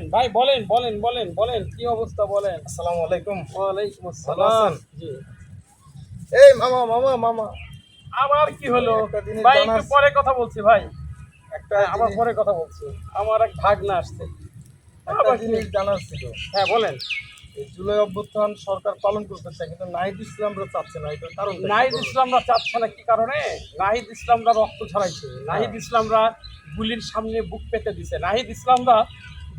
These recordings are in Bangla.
বলেন ভাই বলেন বলেন বলেন বলেন কি অবস্থা বলেন? আসসালামু আলাইকুম। ওয়ালাইকুম আসসালাম। জি। এই মামা মামা মামা। আবার কি হলো? ভাই একটু পরে কথা বলছি ভাই। একটা আবার পরে কথা বলছি। আমার এক ভাগনা আসছে। একটা জিনিস জানার ছিল। হ্যাঁ বলেন। জুলাই অভ্যুত্থান সরকার পালন করতেছে কিন্তু নাহিদ ইসলামরা চাচ্ছে না এটার কারণ নাহিদ ইসলামরা চাচ্ছে না কি কারণে? নাহিদ ইসলামরা রক্ত ছড়াইছে নাহিদ ইসলামরা গুলির সামনে বুক পেতে দিছে। নাহিদ ইসলামরা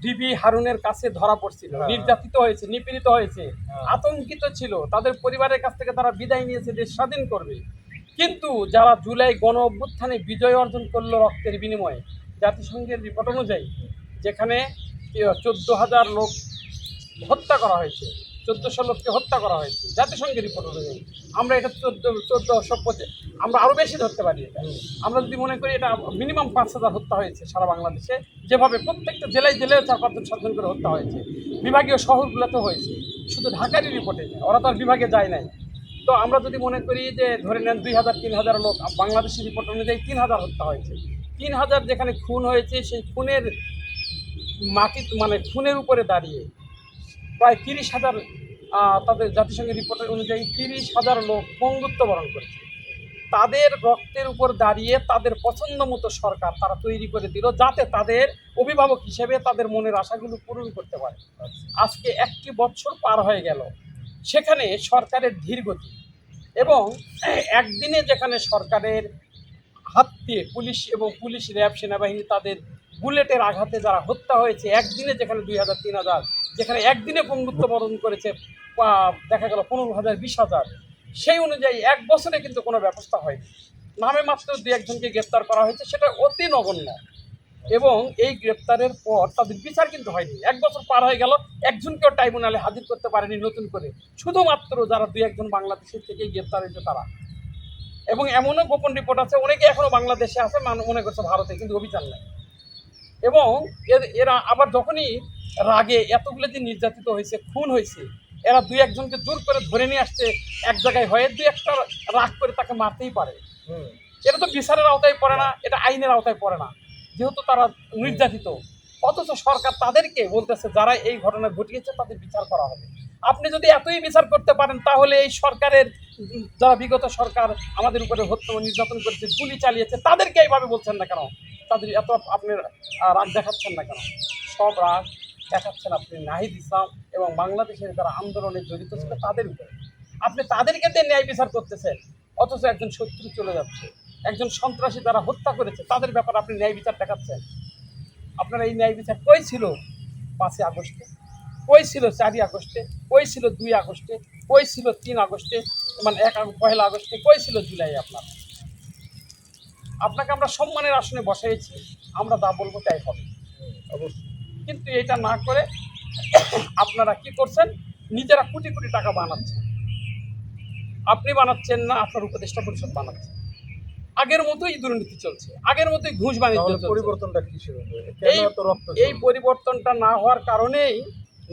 ডিবি হারুনের কাছে ধরা পড়ছিল হ্যাঁ। নির্যাতিত হয়েছে নিপীড়িত হয়েছে হ্যাঁ। আতঙ্কিত ছিল তাদের পরিবারের কাছ থেকে তারা বিদায় নিয়েছে দেশ স্বাধীন করবে কিন্তু যারা জুলাই গণ অভ্যুত্থানে বিজয় অর্জন করল রক্তের বিনিময়ে জাতিসংঘের রিপোর্ট অনুযায়ী যেখানে চোদ্দ হাজার লোক হত্যা করা হয়েছে চোদ্দশো লোককে হত্যা করা হয়েছে জাতিসংঘের রিপোর্ট অনুযায়ী। আমরা এটা চোদ্দ চোদ্দশো আমরা আরও বেশি ধরতে পারি এটা। আমরা যদি মনে করি এটা মিনিমাম পাঁচ হাজার হত্যা হয়েছে সারা বাংলাদেশে, যেভাবে প্রত্যেকটা জেলায় জেলায় চার পাঁচজন, সাতজন করে হত্যা হয়েছে। বিভাগীয় শহরগুলোতে হয়েছে, শুধু ঢাকারই রিপোর্টে ওরা তো আর বিভাগে যায় নাই। তো আমরা যদি মনে করি যে, ধরে নেন দুই হাজার, তিন হাজার লোক বাংলাদেশের রিপোর্ট অনুযায়ী তিন হাজার হত্যা হয়েছে। তিন হাজার যেখানে খুন হয়েছে, সেই খুনের মাটি মানে খুনের উপরে দাঁড়িয়ে প্রায় তিরিশ হাজার তাদের জাতিসংঘের রিপোর্টের অনুযায়ী তিরিশ হাজার লোক পঙ্গুত্ব বরণ করেছে। তাদের রক্তের উপর দাঁড়িয়ে তাদের পছন্দ মতো সরকার তারা তৈরি করে দিল যাতে তাদের অভিভাবক হিসেবে তাদের মনের আশাগুলো পূরণ করতে পারে। আজকে একটি বছর পার হয়ে গেল। সেখানে সরকারের ধীরগতি এবং একদিনে যেখানে সরকারের হাত দিয়ে পুলিশ এবং পুলিশ র্যাব সেনাবাহিনী তাদের বুলেটের আঘাতে যারা হত্যা হয়েছে, একদিনে যেখানে দুই হাজার, তিন হাজার, যেখানে একদিনে পঙ্গুত্ব বরণ করেছে দেখা গেল পনেরো হাজার, বিশ হাজার, সেই অনুযায়ী এক বছরে কিন্তু কোনো ব্যবস্থা হয়নি। নামে মাত্র দু একজনকে গ্রেপ্তার করা হয়েছে, সেটা অতি নগণ্য। এবং এই গ্রেপ্তারের পর তাদের বিচার কিন্তু হয়নি। এক বছর পার হয়ে গেল, একজনকেও ট্রাইব্যুনালে হাজির করতে পারেনি নতুন করে। শুধুমাত্র যারা দু একজন বাংলাদেশের থেকে গ্রেপ্তার হয়েছে তারা। এবং এমনও গোপন রিপোর্ট আছে, অনেকে এখনও বাংলাদেশে আছে মনে করছে ভারতে, কিন্তু অভিযান নেই। এবং এর- এরা আবার যখনই রাগে এতগুলো যে নির্যাতিত হয়েছে খুন হয়েছে এরা দুই একজনকে জোর করে ধরে নিয়ে আসছে এক জায়গায় হয়ে দুই একটা রাগ করে তাকে মারতেই পারে। এটা তো বিচারের আওতায় পড়ে না এটা আইনের আওতায় পড়ে না। যেহেতু তারা নির্যাতিত অথচ সরকার তাদেরকে বলতেছে যারা এই ঘটনা ঘটিয়েছে তাদের বিচার করা হবে। আপনি যদি এতই বিচার করতে পারেন তাহলে এই সরকারের যারা বিগত সরকার আমাদের উপরে হত্যা নির্যাতন করেছে, গুলি চালিয়েছে, তাদেরকে এইভাবে বলছেন না কেন? তাদের এত আপনি রাগ দেখাচ্ছেন না কেন? সব রাগ দেখাচ্ছেন আপনি নাহিদ ইসলাম এবং বাংলাদেশের যারা আন্দোলনে জড়িত ছিল তাদের উপরে। আপনি তাদেরকে দিয়ে ন্যায় বিচার করতেছেন, অথচ একজন শত্রু চলে যাচ্ছে, একজন সন্ত্রাসী যারা হত্যা করেছে, তাদের ব্যাপারে আপনি ন্যায় বিচার দেখাচ্ছেন। আপনারা এই ন্যায় বিচার কই ছিল? পাঁচই আগস্টে। কই ছিল চারই আগস্টে কই ছিল দুই আগস্টে কই ছিল তিন আগস্টে মানে এক পয়লা আগস্টে কই ছিল জুলাই আপনার। আপনাকে আমরা সম্মানের আসনে বসাইছি আমরা যা বলব তাই হবে। কিন্তু এটা না করে আপনারা কি করছেন? নিজেরা কোটি কোটি টাকা বানাচ্ছেন। আপনি বানাচ্ছেন না আপনার উপদেষ্টা পরিষদ বানাচ্ছে। আগের মতোই দুর্নীতি চলছে আগের মতোই ঘুষ বাণিজ্য পরিবর্তনটা রক্ত এই পরিবর্তনটা না হওয়ার কারণেই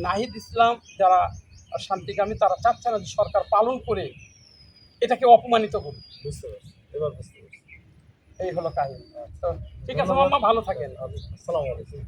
নাহিদ ইসলাম যারা শান্তিকামী তারা চাচ্ছে না যে সরকার পালন করে এটাকে অপমানিত করুক। বুঝতে পারছি। এবার বুঝতে পারছি। এই হলো কাহিনী। তো ঠিক আছে মাম্মা ভালো থাকেন। আসসালামু আলাইকুম।